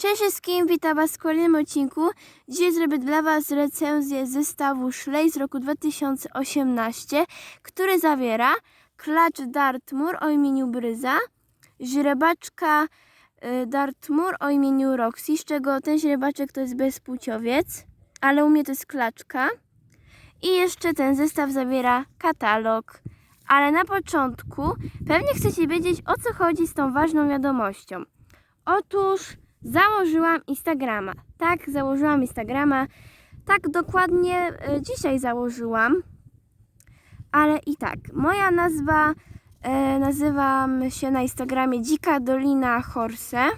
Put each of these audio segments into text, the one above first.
Cześć wszystkim, witam Was w kolejnym odcinku. Dzisiaj zrobię dla Was recenzję zestawu Szlej z roku 2018, który zawiera klacz Dartmoor o imieniu Bryza, źrebaczka y, Dartmoor o imieniu Roxy, z czego ten źrebaczek to jest bezpłciowiec, ale u mnie to jest klaczka. I jeszcze ten zestaw zawiera katalog. Ale na początku pewnie chcecie wiedzieć o co chodzi z tą ważną wiadomością. Otóż założyłam Instagrama. Tak, założyłam Instagrama. Tak dokładnie e, dzisiaj założyłam. Ale i tak, moja nazwa, e, nazywam się na Instagramie Dzika Dolina Horse.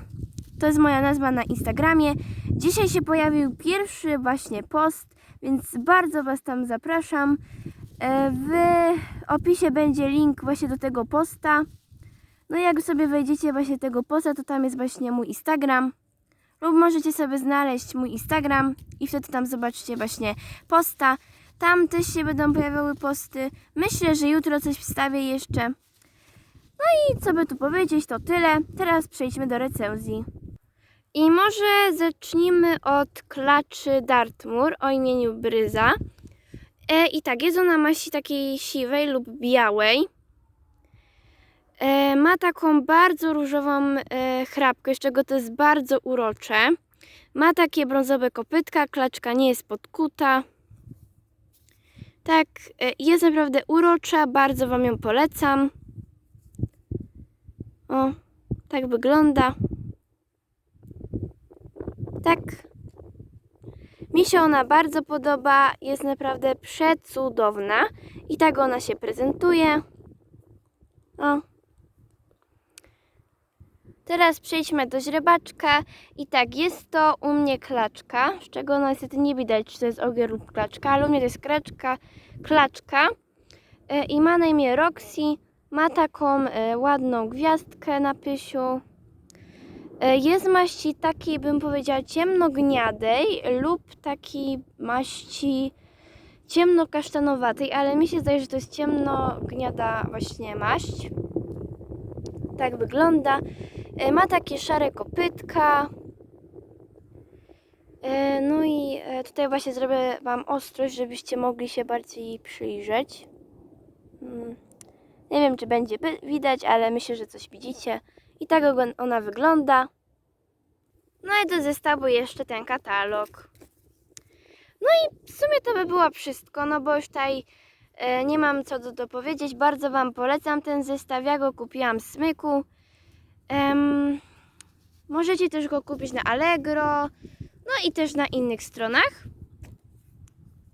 To jest moja nazwa na Instagramie. Dzisiaj się pojawił pierwszy właśnie post, więc bardzo Was tam zapraszam. E, w opisie będzie link właśnie do tego posta. No i jak sobie wejdziecie właśnie tego posta, to tam jest właśnie mój Instagram. Lub możecie sobie znaleźć mój Instagram i wtedy tam zobaczycie właśnie posta. Tam też się będą pojawiały posty. Myślę, że jutro coś wstawię jeszcze. No i co by tu powiedzieć, to tyle. Teraz przejdźmy do recenzji. I może zacznijmy od klaczy Dartmoor o imieniu Bryza. E, I tak, jest ona maści takiej siwej lub białej. E, ma taką bardzo różową e, chrapkę, z czego to jest bardzo urocze. Ma takie brązowe kopytka, klaczka nie jest podkuta. Tak, e, jest naprawdę urocza, bardzo Wam ją polecam. O, tak wygląda. Tak. Mi się ona bardzo podoba, jest naprawdę przecudowna i tak ona się prezentuje. O. Teraz przejdźmy do źrebaczka i tak, jest to u mnie klaczka, z czego niestety nie widać, czy to jest ogier lub klaczka, ale u mnie to jest klaczka, klaczka e, i ma na imię Roxy, ma taką e, ładną gwiazdkę na pysiu. E, Jest maści takiej, bym powiedziała, ciemnogniadej lub takiej maści ciemnokasztanowatej, ale mi się zdaje, że to jest ciemnogniada właśnie maść. Tak wygląda. E, Ma takie szare kopytka. E, No i e, tutaj właśnie zrobię Wam ostrość, żebyście mogli się bardziej przyjrzeć. Mm, Nie wiem, czy będzie widać, ale myślę, że coś widzicie. I tak ona wygląda. No i do zestawu jeszcze ten katalog. No i w sumie to by było wszystko, no bo już tutaj nie mam co do, do powiedzieć. Bardzo Wam polecam ten zestaw. Ja go kupiłam z Smyku. Em, możecie też go kupić na Allegro, no i też na innych stronach.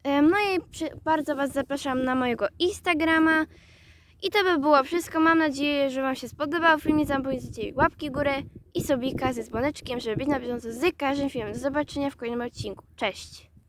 Em, no i przy, bardzo Was zapraszam na mojego Instagrama. I to by było wszystko. Mam nadzieję, że Wam się spodobał film. Nie zapomnijcie łapki górę i sobika ze dzwoneczkiem, żeby być na bieżąco z każdym filmem. Do zobaczenia w kolejnym odcinku. Cześć!